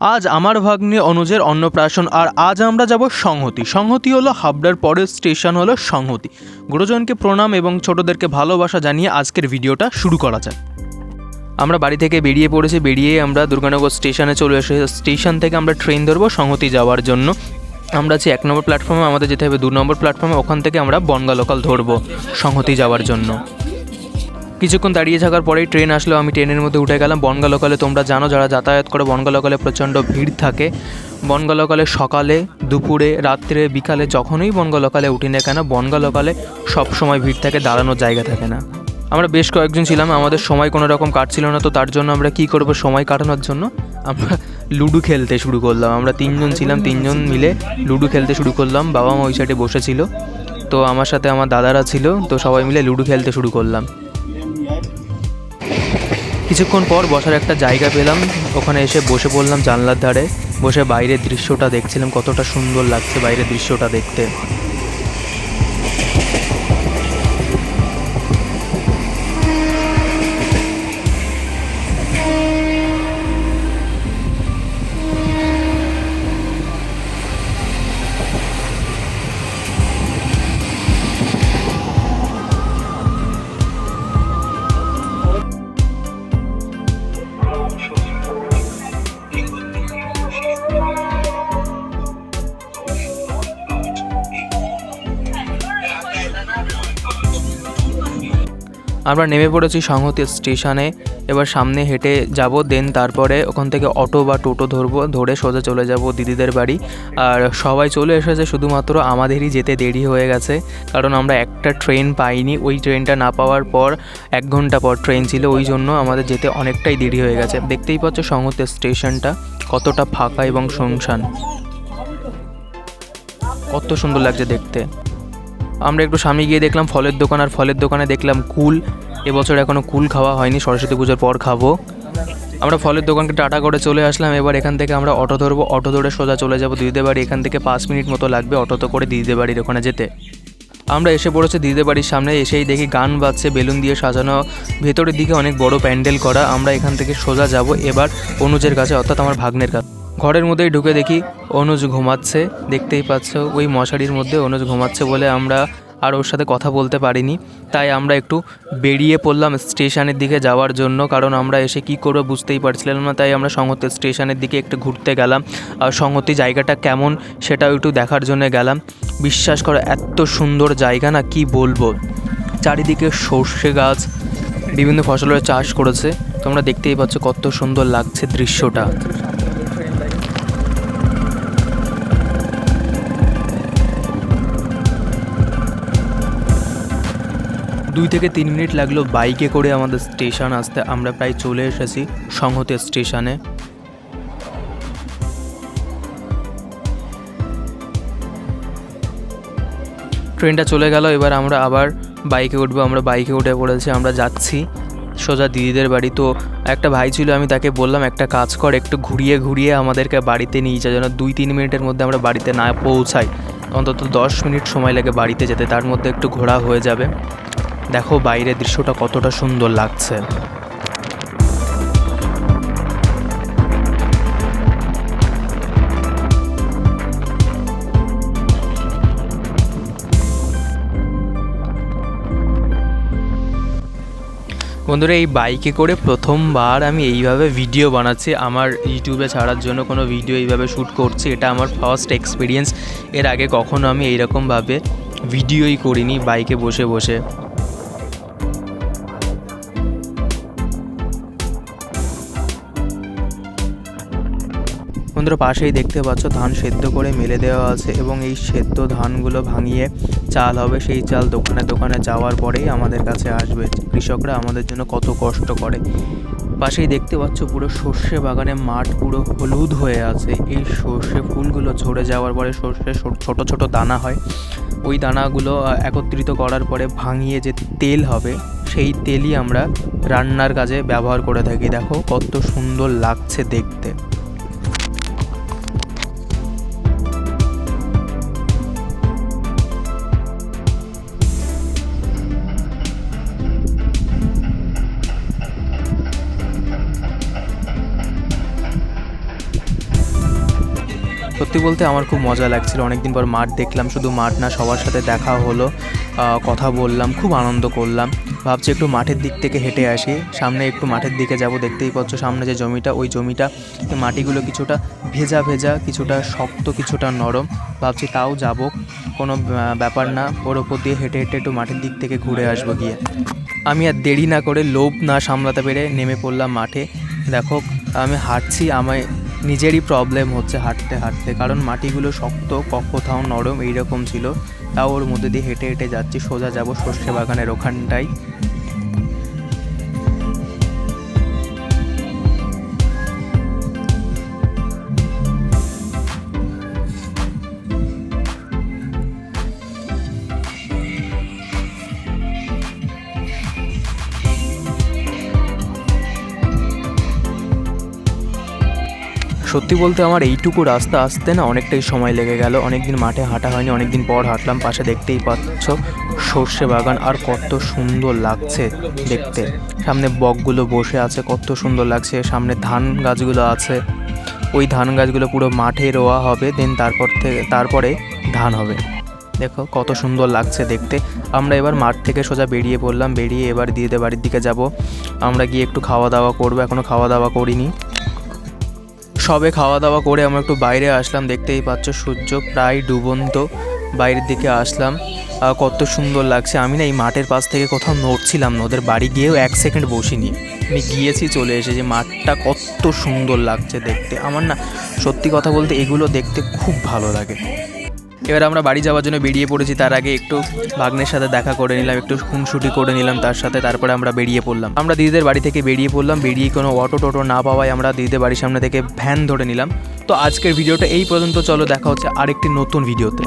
আজ আমার ভাগ্নে অনুজের অন্নপ্রাশন, আর আজ আমরা যাব সংহতি। সংহতি হলো হাবড়ার পরের স্টেশন হলো সংহতি। গুরুজনকে প্রণাম এবং ছোটদেরকে ভালোবাসা জানিয়ে আজকের ভিডিওটা শুরু করা যাক। আমরা বাড়ি থেকে বেরিয়ে পড়েছি, বেরিয়ে আমরা দুর্গানগর স্টেশনে চলে এসে স্টেশন থেকে আমরা ট্রেন ধরবো সংহতি যাওয়ার জন্য। আমরা আছি এক নম্বর প্ল্যাটফর্মে, আমাদের যেতে হবে দু নম্বর প্ল্যাটফর্মে, ওখান থেকে আমরা বনগা লোকাল ধরবো সংহতি যাওয়ার জন্য। কিছুক্ষণ দাঁড়িয়ে থাকার পরেই ট্রেন আসলো, আমি ট্রেনের মধ্যে উঠে গেলাম। বনগা লোকালে তোমরা জানো, যারা যাতায়াত করে বনগা লোকালে প্রচণ্ড ভিড় থাকে। বনগা লোকালে সকালে, দুপুরে, রাত্রে, বিকালে, যখনই বনগা লোকালে উঠি না কেন বনগা লোকালে সবসময় ভিড় থাকে, দাঁড়ানোর জায়গা থাকে না। আমরা বেশ কয়েকজন ছিলাম, আমাদের সময় কোনো রকম কাটছিল না, তো তার জন্য আমরা কি করব সময় কাটানোর জন্য? আমরা লুডো খেলতে শুরু করলাম। আমরা তিনজন ছিলাম, তিনজন মিলে লুডো খেলতে শুরু করলাম। বাবা মা ওই সাইডে বসেছিল। তো আমার সাথে আমার দাদারা ছিল, তো সবাই মিলে লুডো খেলতে শুরু করলাম। কিছুক্ষণ পর বসার একটা জায়গা পেলাম। ওখানে এসে বসে পড়লাম জানলার ধারে। বসে বাইরের দৃশ্যটা দেখছিলাম কতটা সুন্দর লাগছে বাইরের দৃশ্যটা দেখতে। আমরা নেমে পড়েছি সংহতি স্টেশনে। এবার সামনে হেঁটে যাব দেন তারপরে ওখান থেকে অটো বা টোটো ধরবো, ধরে সোজা চলে যাব দিদিদের বাড়ি। আর সবাই চলে এসেছে, শুধুমাত্র আমাদেরই যেতে দেরি হয়ে গেছে, কারণ আমরা একটা ট্রেন পাইনি। ওই ট্রেনটা না পাওয়ার পর এক ঘণ্টা পর ট্রেন ছিল, ওই জন্য আমাদের যেতে অনেকটাই দেরি হয়ে গেছে। দেখতেই পাচ্ছ সংহতি স্টেশনটা কতটা ফাঁকা এবং শুনশান। কত সুন্দর লাগছে দেখতে। আমরা একটু সামনে গিয়ে দেখলাম ফলের দোকান, আর ফলের দোকানে দেখলাম কুল। এবছর এখনও কুল খাওয়া হয়নি, সরস্বতী পুজোর পর খাব। আমরা ফলের দোকানকে টাটা করে চলে আসলাম, এবার এখান থেকে আমরা অটো ধরবো, অটো ধরে সোজা চলে যাব দিদিদের বাড়ি এখান থেকে পাঁচ মিনিট মতো লাগবে অটোতে করে দিদিদের বাড়ির ওখানে যেতে। আমরা এসে পড়েছি দিদিদের বাড়ির সামনে, এসেই দেখি গান বাজছে, বেলুন দিয়ে সাজানো। ভেতরের দিকে অনেক বড় প্যান্ডেল করা। আমরা এখান থেকে সোজা যাব, এবার অনুজের কাছে, অর্থাৎ আমার ভাগ্নের কাছে। ঘরের মধ্যেই ঢুকে দেখি অনুজ ঘুমাচ্ছে। দেখতেই পাচ্ছ, ওই মশারির মধ্যে অনুজ ঘুমাচ্ছে বলে আমরা আর ওর সাথে কথা বলতে পারিনি। তাই আমরা একটু বেরিয়ে পড়লাম স্টেশনের দিকে যাওয়ার জন্য, কারণ আমরা এসে কি করব বুঝতেই পারছিলাম না। তাই আমরা সংহতি স্টেশনের দিকে একটু ঘুরতে গেলাম। আর সংহতি জায়গাটা কেমন সেটাও একটু দেখার জন্য গেলাম। বিশ্বাস করো, এত সুন্দর জায়গা না, কি বলব? চারিদিকে সর্ষে গাছ, বিভিন্ন ফসলের চাষ করেছে। তোমরা দেখতেই পাচ্ছ কত সুন্দর লাগছে দৃশ্যটা। দুই থেকে তিন মিনিট লাগল বাইকে করে আমাদের স্টেশন আসতে। আমরা প্রায় চলে এসেছি সংহতি স্টেশনে। ট্রেনটা চলে গেল, এবার আমরা আবার বাইকে উঠবো। আমরা বাইকে উঠে পড়েছি, আমরা যাচ্ছি সোজা দিদিদের বাড়ি। তো একটা ভাই ছিল, আমি তাকে বললাম, একটা কাজ কর, একটু ঘুরিয়ে ঘুরিয়ে আমাদেরকে বাড়িতে নিয়ে যা, যেন দুই তিন মিনিটের মধ্যে আমরা বাড়িতে না পৌঁছাই। অন্তত দশ মিনিট সময় লাগে বাড়িতে যেতে, তার মধ্যে একটু ঘোরা হয়ে যাবে। দেখো বাইরের দৃশ্যটা কতটা সুন্দর লাগছে। বন্ধুরা, এই বাইকে করে প্রথমবার আমি এইভাবে ভিডিও বানাচ্ছি। আমার ইউটিউবে ছাড়ার জন্য কোনো ভিডিও এইভাবে শ্যুট করছি। এটা আমার ফার্স্ট এক্সপিরিয়েন্স। এর আগে কখনো আমি এইরকমভাবে ভিডিওই করিনি বাইকে বসে বসে। বন্ধুরা পাশেই দেখতে পাচ্ছ, ধান সেদ্ধ করে মেলে দেওয়া আছে এবং এই সেদ্ধ ধানগুলো ভাঙিয়ে চাল হবে। সেই চাল দোকানে দোকানে যাওয়ার পরেই আমাদের কাছে আসবে। কৃষকরা আমাদের জন্য কত কষ্ট করে। পাশেই দেখতে পাচ্ছ পুরো সর্ষে বাগানে মাঠ পুরো হলুদ হয়ে আছে। এই সর্ষে ফুলগুলো ঝরে যাওয়ার পরে সর্ষে ছোট ছোট দানা হয়। ওই দানাগুলো একত্রিত করার পরে ভাঙিয়ে যে তেল হবে, সেই তেলই আমরা রান্নার কাজে ব্যবহার করে থাকি। দেখো কত সুন্দর লাগছে দেখতে। সত্যি বলতে আমার খুব মজা লাগছিল। অনেকদিন পর মাঠ দেখলাম, শুধু মাঠ না, সবার সাথে দেখা হলো কথা বললাম, খুব আনন্দ করলাম। ভাবছি একটু মাঠের দিক থেকে হেঁটে আসি। সামনে একটু মাঠের দিকে যাব, দেখতেই পাচ্ছ সামনে যে জমিটা, ওই জমিটা মাটিগুলো কিছুটা ভেজা ভেজা, কিছুটা শক্ত, কিছুটা নরম। ভাবছি তাও যাব, কোনো ব্যাপার না, ওর ওপর দিয়ে হেঁটে হেঁটে একটু মাঠের দিক থেকে ঘুরে আসব গিয়ে। আমি আর দেরি না করে লোভ না সামলাতে পেরে নেমে পড়লাম মাঠে। দেখো, আমি হাঁটছি, আমায় নিজেরই প্রবলেম হচ্ছে হাঁটতে হাঁটতে। কারণ মাটিগুলো শক্ত কোথাও নরম, এইরকম ছিল। তাও ওর মধ্যে দিয়ে হেঁটে হেঁটে যাচ্ছি, সোজা যাব সর্ষে বাগানের ওখানটায়। সত্যি বলতে আমার এইটুকু রাস্তা আসতে না অনেকটাই সময় লেগে গেল। অনেকদিন মাঠে হাঁটা হয়নি, অনেকদিন পর হাঁটলাম, পাশে দেখতেই পাচ্ছ সর্ষে বাগান আর কত সুন্দর লাগছে দেখতে। সামনে বকগুলো বসে আছে, কত সুন্দর লাগছে। সামনে ধান গাছগুলো আছে, ওই ধান গাছগুলো পুরো মাঠে রোয়া হবে, দেন তারপর থেকে তারপরে ধান হবে। দেখো কত সুন্দর লাগছে দেখতে। আমরা এবার মাঠ থেকে সোজা বেরিয়ে পড়লাম, বেরিয়ে এবার দিদিদের বাড়ির দিকে যাব। আমরা গিয়ে একটু খাওয়া দাওয়া করব এখনও খাওয়া দাওয়া করিনি। সবে খাওয়া দাওয়া করে আমরা একটু বাইরে আসলাম, দেখতেই পাচ্ছ সূর্য প্রায় ডুবন্ত। বাইরের দিকে আসলাম। কত সুন্দর লাগছে। আমি না এই মাঠের পাশ থেকে কোথাও নড়ছিলাম না, ওদের বাড়ি গিয়েও এক সেকেন্ড বসিনি। আমি গিয়েছি, চলে এসে যে মাঠটা কত সুন্দর লাগছে দেখতে। আমার না সত্যি কথা বলতে এগুলো দেখতে খুব ভালো লাগে। এবার আমরা বাড়ি যাওয়ার জন্য বেরিয়ে পড়েছি, তার আগে একটু ভাগ্নের সাথে দেখা করে নিলাম, একটু খুনসুটি করে নিলাম, তার সাথে তারপরে আমরা বেরিয়ে পড়লাম। আমরা দিদিদের বাড়ি থেকে বেরিয়ে পড়লাম, বেরিয়ে কোনো অটো টোটো না পাওয়ায় আমরা দিদিদের বাড়ির সামনে থেকে ভ্যান ধরে নিলাম। তো আজকের ভিডিওটা এই পর্যন্ত, চলো দেখা হচ্ছে আরেকটি নতুন ভিডিওতে।